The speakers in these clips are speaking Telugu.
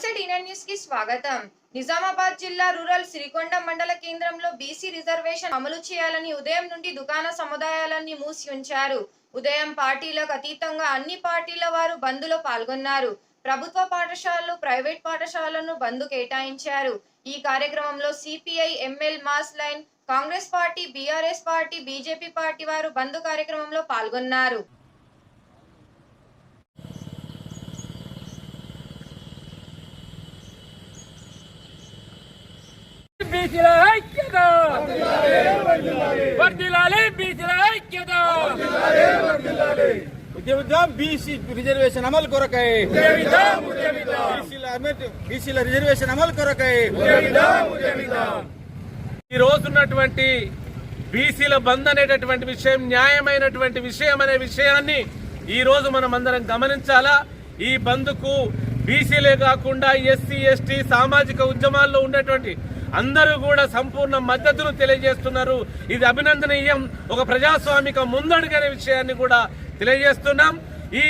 నమస్తే న్యూస్కి స్వాగతం. నిజామాబాద్ జిల్లా రూరల్ సిరికొండ మండల కేంద్రంలో బీసీ రిజర్వేషన్ అమలు చేయాలని ఉదయం నుండి దుకాణ సముదాయాలన్నీ మూసి ఉంచారు. ఉదయం పార్టీలకు అతీతంగా అన్ని పార్టీల వారు బంద్లో పాల్గొన్నారు. ప్రభుత్వ పాఠశాలలు ప్రైవేట్ పాఠశాలలను బంద్ కేటాయించారు. ఈ కార్యక్రమంలో CPI ML mass line Congress party BRS party BJP party వారు బంద్ కార్యక్రమంలో పాల్గొన్నారు. బీసీల ఐక్యత! వర్దిలాలి బీసీల ఐక్యత! ఉద్యమిద్దాం బీసీ రిజర్వేషన్ అమలు కొరకై! బీసీల రిజర్వేషన్ అమలు కొరకై. ఈ రోజున్నటువంటి బీసీల బంద్ అనేటటువంటి విషయం న్యాయమైనటువంటి విషయం అనే విషయాన్ని ఈ రోజు మనం అందరం గమనించాలా? ఈ బంద్కు బీసీలే కాకుండా ఎస్సీ ఎస్టీ సామాజిక ఉద్యమాల్లో ఉన్నటువంటి అందరూ కూడా సంపూర్ణ మద్దతును తెలియజేస్తున్నారు. ఇది అభినందనీయం. ఒక ప్రజాస్వామిక ముందడుగనే విషయాన్ని కూడా తెలియజేస్తున్నాం. ఈ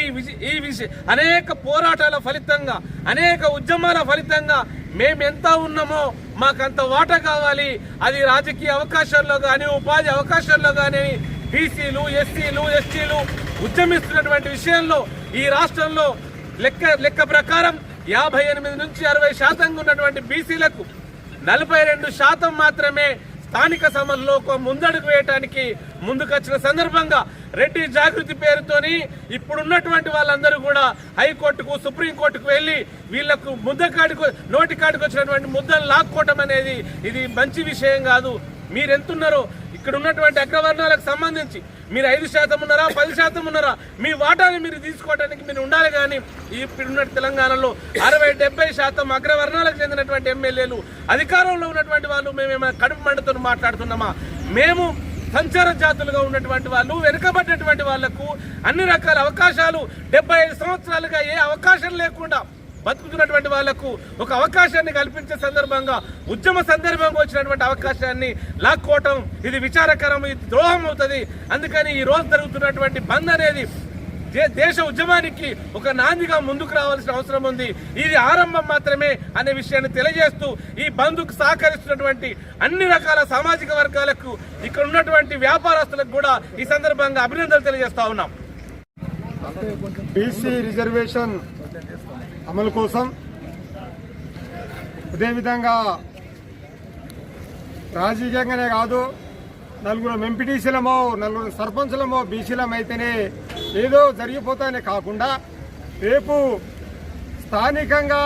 ఈ విషయ అనేక పోరాటాల ఫలితంగా అనేక ఉద్యమాల ఫలితంగా మేము ఎంత ఉన్నామో మాకంత వాటా కావాలి. అది రాజకీయ అవకాశాల్లో కానీ ఉపాధి అవకాశాల్లో కానీ బీసీలు ఎస్సీలు ఎస్టీలు ఉద్యమిస్తున్నటువంటి విషయంలో ఈ రాష్ట్రంలో లెక్క లెక్క ప్రకారం యాభై ఎనిమిది నుంచి అరవై శాతంగా ఉన్నటువంటి బీసీలకు నలభై రెండు శాతం మాత్రమే స్థానిక సమరంలో ముందడుగు వేయటానికి ముందుకొచ్చిన సందర్భంగా రెడ్డి జాగృతి పేరుతోని ఇప్పుడున్నటువంటి వాళ్ళందరూ కూడా హైకోర్టుకు సుప్రీంకోర్టుకు వెళ్ళి వీళ్ళకు ముద్దకాడికి నోటికాడికి వచ్చినటువంటి ముద్దలు లాక్కోవటం అనేది ఇది మంచి విషయం కాదు. మీరెంతున్నారో? ఇక్కడ ఉన్నటువంటి అగ్రవర్ణాలకు సంబంధించి మీరు ఐదు శాతం ఉన్నారా పది శాతం ఉన్నారా? మీ వాటాని మీరు తీసుకోవడానికి మీరు ఉండాలి కానీ ఇప్పుడున్న తెలంగాణలో అరవై డెబ్బై శాతం అగ్రవర్ణాలకు చెందినటువంటి ఎమ్మెల్యేలు అధికారంలో ఉన్నటువంటి వాళ్ళు మేమేమైనా కడుపు మండతో మాట్లాడుతున్నామా? మేము సంచార జాతులుగా ఉన్నటువంటి వాళ్ళు వెనుకబడినటువంటి వాళ్ళకు అన్ని రకాల అవకాశాలు డెబ్బై ఐదు సంవత్సరాలుగా ఏ అవకాశం లేకుండా బతుకుతున్నటువంటి వాళ్ళకు ఒక అవకాశాన్ని కల్పించే సందర్భంగా ఉద్యమ సందర్భంగా వచ్చినటువంటి అవకాశాన్ని లాక్కోవటం ఇది విచారకరం ఇది ద్రోహం అవుతుంది. అందుకని ఈ రోజు జరుగుతున్నటువంటి బంద్ అనేది దే- దేశ ఉద్యమానికి ఒక నాందిగా ముందుకు రావాల్సిన అవసరం ఉంది. ఇది ఆరంభం మాత్రమే అనే విషయాన్ని తెలియజేస్తూ ఈ బంధుకు సహకరిస్తున్నటువంటి అన్ని రకాల సామాజిక వర్గాలకు ఇక్కడ ఉన్నటువంటి వ్యాపారస్తులకు కూడా ఈ సందర్భంగా అభినందనలు తెలియజేస్తా ఉన్నాం. బీసీ రిజర్వేషన్ అమలు కోసం అదేవిధంగా రాజకీయంగానే కాదు నలుగురు ఎంపీటీసీలమో నలుగురు సర్పంచులమో బీసీలమైతేనే ఏదో జరిగిపోతానే కాకుండా రేపు స్థానికంగా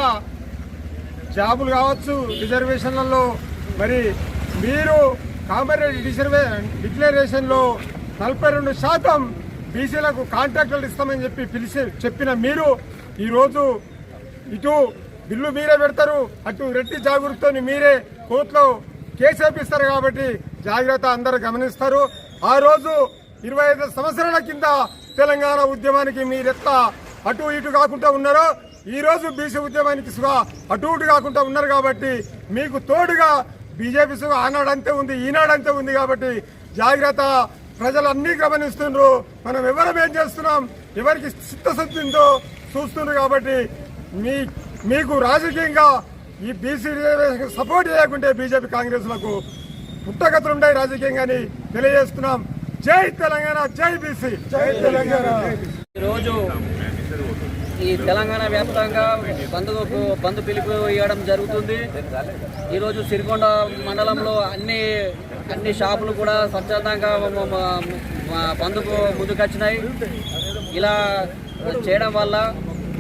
జాబులు కావచ్చు రిజర్వేషన్లలో మరి మీరు కామరేడ్ రిజర్వే డిక్లరేషన్లో నలభై రెండు శాతం బీసీలకు కాంట్రాక్టులు ఇస్తామని చెప్పి పిలిచి చెప్పిన మీరు ఈరోజు ఇటు బిల్లు మీరే పెడతారు అటు రెడ్డి జాగృతితో మీరే కోర్టులో కేసు వేపిస్తారు కాబట్టి జాగ్రత్త అందరు గమనిస్తారు. ఆ రోజు ఇరవై ఐదు సంవత్సరాల కింద తెలంగాణ ఉద్యమానికి మీరెత్త అటు ఇటు కాకుండా ఉన్నారో ఈ రోజు బీసీ ఉద్యమానికి సుగా అటు ఇటు కాకుండా ఉన్నారు కాబట్టి మీకు తోడుగా బీజేపీ సుగా ఆనాడంతే ఉంది ఈనాడంతే ఉంది కాబట్టి జాగ్రత్త ప్రజలు అన్నీ గమనిస్తున్నారు మనం ఎవరం ఏం చేస్తున్నాం? ఎవరికి చిత్తశుద్ధి ఉందో చూస్తున్నారు కాబట్టి మీ మీకు రాజకీయంగా ఈ బీసీ రిజర్వేషన్ సపోర్ట్ చేయకుంటే బీజేపీ కాంగ్రెస్లకు పుట్టగతులు ఉంటాయి రాజకీయంగాని తెలియజేస్తున్నాం. జై తెలంగాణ జై బీసీ జై తెలంగాణ. ఈరోజు ఈ తెలంగాణ వ్యాప్తంగా బంధుకు బంధు పిలుపు ఇవ్వడం జరుగుతుంది. ఈరోజు సిరికొండ మండలంలో అన్ని అన్ని షాపులు కూడా స్వచ్ఛందంగా బంధుకు ముందుకొచ్చినాయి. ఇలా చేయడం వల్ల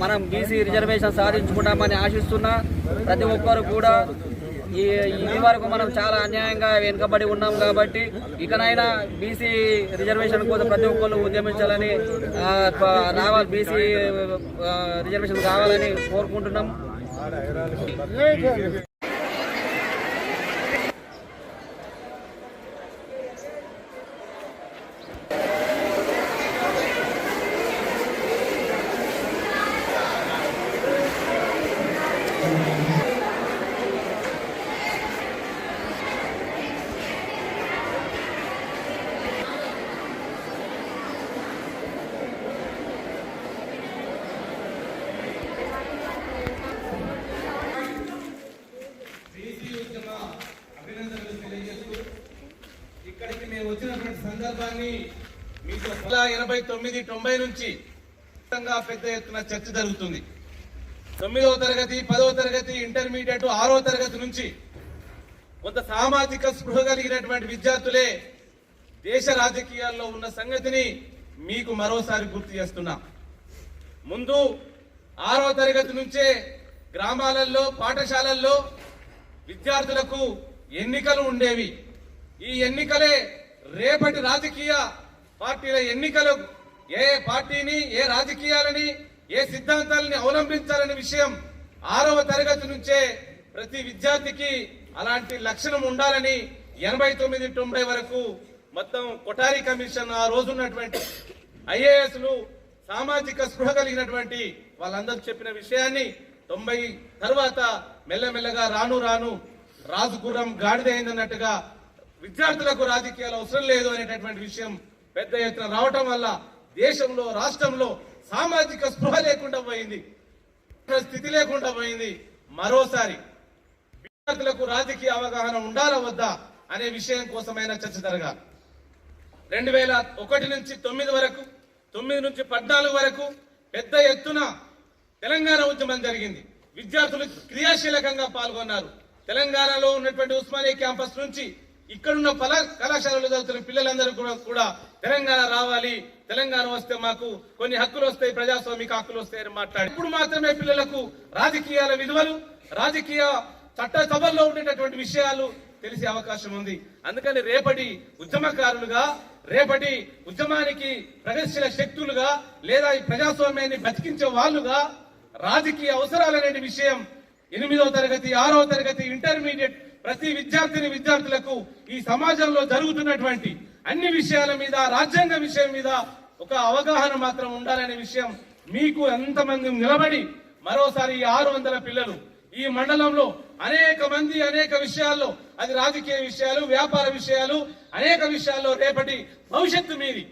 మనం బీసీ రిజర్వేషన్ సాధించుకుంటామని ఆశిస్తున్నా ప్రతి ఒక్కరు కూడా ఈ ఇది వరకు మనం చాలా అన్యాయంగా వెనుకబడి ఉన్నాం కాబట్టి ఇకనైనా బీసీ రిజర్వేషన్ కోసం ప్రతి ఒక్కరు ఉద్యమించాలని రావాలి బీసీ రిజర్వేషన్ కావాలని కోరుకుంటున్నాం. అభినందనలు తెలియజేస్తూ ఇక్కడికి మేము వచ్చినటువంటి సందర్భాన్ని మీతో ఎనభై తొమ్మిది తొంభై నుంచి పెద్ద ఎత్తున చర్చ జరుగుతుంది. తొమ్మిదవ తరగతి పదవ తరగతి ఇంటర్మీడియట్ ఆరో తరగతి నుంచి కొంత సామాజిక స్పృహ కలిగినటువంటి విద్యార్థులే దేశ రాజకీయాల్లో ఉన్న సంగతిని మీకు మరోసారి గుర్తు చేస్తున్నా. ముందు ఆరో తరగతి నుంచే గ్రామాలలో పాఠశాలల్లో విద్యార్థులకు ఎన్నికలు ఉండేవి. ఈ ఎన్నికలే రేపటి రాజకీయ పార్టీల ఎన్నికలు. ఏ పార్టీని ఏ రాజకీయాలని ఏ సిద్ధాంతాలని అవలంబించాలనే విషయం ఆరవ తరగతి నుంచే ప్రతి విద్యార్థికి అలాంటి లక్షణం ఉండాలని ఎనభై తొమ్మిది తొంభై వరకు మొత్తం కొటారి కమిషన్ ఆ రోజు ఉన్నటువంటి ఐఏఎస్లు సామాజిక స్పృహ కలిగినటువంటి వాళ్ళందరూ చెప్పిన విషయాన్ని తొంభై తర్వాత మెల్లమెల్లగా రాను రాను రాజు గాడిదైందన్నట్టుగా విద్యార్థులకు రాజకీయాలు అవసరం లేదు అనేటటువంటి విషయం పెద్ద ఎత్తున రావటం వల్ల దేశంలో రాష్ట్రంలో సామాజిక స్పృహ లేకుండా పోయింది. స్థితి లేకుండా పోయింది. మరోసారి విద్యార్థులకు రాజకీయ అవగాహన ఉండాలా వద్దా అనే విషయం కోసమైనా చర్చ జరగాలి. రెండు వేల ఒకటి నుంచి తొమ్మిది వరకు తొమ్మిది నుంచి పద్నాలుగు వరకు పెద్ద ఎత్తున తెలంగాణ ఉద్యమం జరిగింది. విద్యార్థులు క్రియాశీలకంగా పాల్గొన్నారు. తెలంగాణలో ఉన్నటువంటి ఉస్మానియా క్యాంపస్ నుంచి ఇక్కడున్న పల కళాశాలలో చదువుతున్న పిల్లలందరూ కూడా కూడా తెలంగాణ రావాలి. తెలంగాణ వస్తే మాకు కొన్ని హక్కులు వస్తాయి ప్రజాస్వామిక హక్కులు వస్తాయని మాట్లాడి ఇప్పుడు మాత్రమే పిల్లలకు రాజకీయాల విలువలు రాజకీయ చట్ట సభల్లో ఉండేటటువంటి విషయాలు తెలిసే అవకాశం ఉంది. అందుకని రేపటి ఉద్యమకారులుగా రేపటి ఉద్యమానికి ప్రగతిశీల శక్తులుగా లేదా ఈ ప్రజాస్వామ్యాన్ని బతికించే వాళ్ళుగా రాజకీయ అవసరాలనే విషయం ఎనిమిదవ తరగతి ఆరవ తరగతి ఇంటర్మీడియట్ ప్రతి విద్యార్థిని విద్యార్థులకు ఈ సమాజంలో జరుగుతున్నటువంటి అన్ని విషయాల మీద రాజ్యాంగ విషయం మీద ఒక అవగాహన మాత్రం ఉండాలనే విషయం మీకు ఎంతమంది నిలబడి మరోసారి ఆరు వందల పిల్లలు ఈ మండలంలో అనేక మంది అనేక విషయాల్లో అది రాజకీయ విషయాలు వ్యాపార విషయాలు అనేక విషయాల్లో రేపటి భవిష్యత్తు మీది.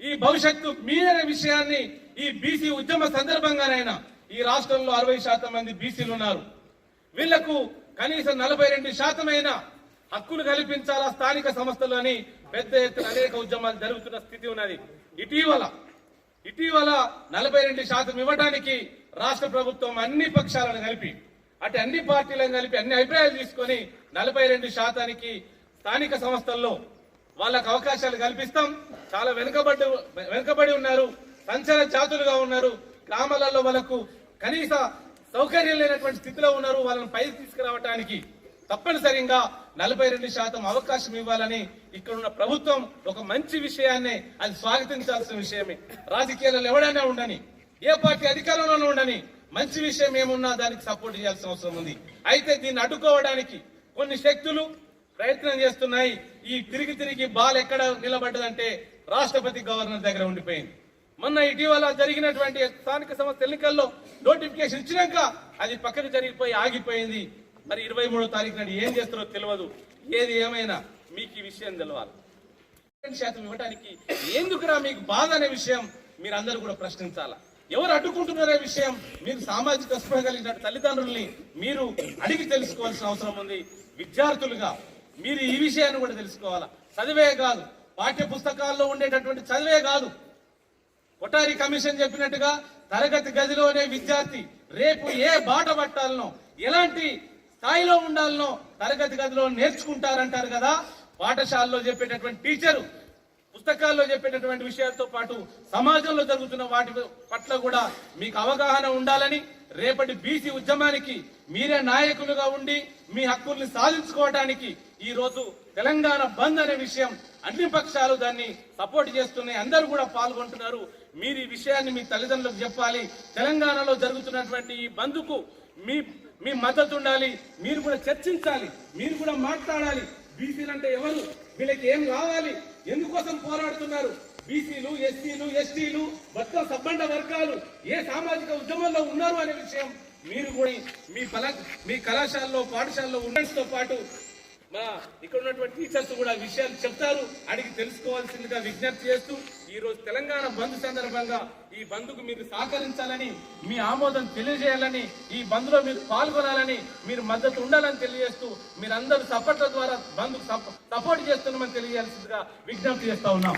ఈ భవిష్యత్తు మీదనే విషయాన్ని ఈ బీసీ ఉద్యమ సందర్భంగానైనా ఈ రాష్ట్రంలో అరవై శాతం మంది బీసీలు ఉన్నారు. వీళ్ళకు కనీసం నలభై రెండు శాతమైన హక్కులు కల్పించాలా స్థానిక సంస్థలని పెద్ద ఎత్తున అనేక ఉద్యమాలు జరుగుతున్న స్థితి ఉన్నది. ఇటీవల ఇటీవల నలభై రెండు శాతం ఇవ్వడానికి రాష్ట్ర ప్రభుత్వం అన్ని పక్షాలను కలిపి అటు అన్ని పార్టీలను కలిపి అన్ని అభిప్రాయాలు తీసుకొని నలభై రెండు శాతానికి స్థానిక సంస్థల్లో వాళ్ళకు అవకాశాలు కల్పిస్తాం. చాలా వెనుకబడి వెనుకబడి ఉన్నారు. సంచలన జాతులుగా ఉన్నారు. గ్రామాలలో వాళ్ళకు కనీస సౌకర్యం లేనటువంటి స్థితిలో ఉన్నారు. వాళ్ళని పైకి తీసుకురావడానికి తప్పనిసరిగా నలభై రెండు శాతం అవకాశం ఇవ్వాలని ఇక్కడ ఉన్న ప్రభుత్వం ఒక మంచి విషయాన్ని అది స్వాగతించాల్సిన విషయమే. రాజకీయాలలో ఎవడైనా ఉండని ఏ పార్టీ అధికారంలోనే ఉండని మంచి విషయం ఏమున్నా దానికి సపోర్ట్ చేయాల్సిన అవసరం ఉంది. అయితే దీన్ని అడ్డుకోవడానికి కొన్ని శక్తులు ప్రయత్నం చేస్తున్నాయి. ఈ తిరిగి తిరిగి బాల్ ఎక్కడ నిలబడ్డదంటే రాష్ట్రపతి గవర్నర్ దగ్గర ఉండిపోయింది. మొన్న ఇటీవల జరిగినటువంటి స్థానిక సంస్థ ఎన్నికల్లో నోటిఫికేషన్ ఇచ్చినాక అది పక్కకు జరిగిపోయి ఆగిపోయింది. మరి ఇరవై మూడో తారీఖు నాడు ఏం చేస్తారో తెలియదు ఏది ఏమైనా మీకు ఈ విషయం తెలవాలి. శాతం ఇవ్వడానికి ఎందుకురా మీకు బాధ అనే విషయం మీరందరూ కూడా ప్రశ్నించాలా? ఎవరు అడ్డుకుంటున్నారనే విషయం మీరు సామాజిక స్పృహ కలిగిన తల్లిదండ్రుల్ని మీరు అడిగి తెలుసుకోవాల్సిన అవసరం ఉంది. విద్యార్థులుగా మీరు ఈ విషయాన్ని కూడా తెలుసుకోవాలా? చదివే కాదు. పాఠ్య పుస్తకాల్లో ఉండేటటువంటి చదివే కాదు. కొటారి కమిషన్ చెప్పినట్టుగా తరగతి గదిలోనే విద్యార్థి రేపు ఏ బాట పట్టాలనో ఎలాంటి స్థాయిలో ఉండాలనో తరగతి గదిలో నేర్చుకుంటారంటారు కదా? పాఠశాలలో చెప్పేటటువంటి టీచరు పుస్తకాల్లో చెప్పేటటువంటి విషయాలతో పాటు సమాజంలో జరుగుతున్న వాటి పట్ల కూడా మీకు అవగాహన ఉండాలని రేపటి బీసీ ఉద్యమానికి మీరే నాయకులుగా ఉండి మీ హక్కుల్ని సాధించుకోవడానికి ఈ రోజు తెలంగాణ బంద్ అనే విషయం అన్ని పక్షాలు దాన్ని సపోర్ట్ చేస్తున్నాయి. అందరూ కూడా పాల్గొంటున్నారు. మీరు ఈ విషయాన్ని మీ తల్లిదండ్రులకు చెప్పాలి. తెలంగాణలో జరుగుతున్నటువంటి ఈ బంద్కు మీ మీ మద్దతు ఉండాలి. మీరు కూడా చర్చించాలి. మీరు కూడా మాట్లాడాలి. బీసీలు అంటే ఎవరు? వీళ్ళకి ఏం కావాలి? ఎందుకోసం పోరాడుతున్నారు? బీసీలు ఎస్సీలు ఎస్టీలు మొత్తం సబ్బండ వర్గాలు ఏ సామాజిక ఉద్యమంలో ఉన్నారు అనే విషయం మీరు కూడా మీ ఫల మీ కళాశాలలో పాఠశాలలో ఉండడంతో పాటు మా ఇక్కడ ఉన్నటువంటి టీచర్స్ కూడా విషయాలు చెప్తారు. అడిగి తెలుసుకోవాల్సిందిగా విజ్ఞప్తి చేస్తూ ఈ రోజు తెలంగాణ బంద్ సందర్భంగా ఈ బంద్కు మీరు సహకరించాలని మీ ఆమోదం తెలియజేయాలని ఈ బంద్లో మీరు పాల్గొనాలని మీరు మద్దతు ఉండాలని తెలియజేస్తూ మీరందరూ సపోర్ట్ల ద్వారా బంద్కు సపోర్ట్ చేస్తున్నామని తెలియజేయాల్సిందిగా విజ్ఞప్తి చేస్తా ఉన్నాం.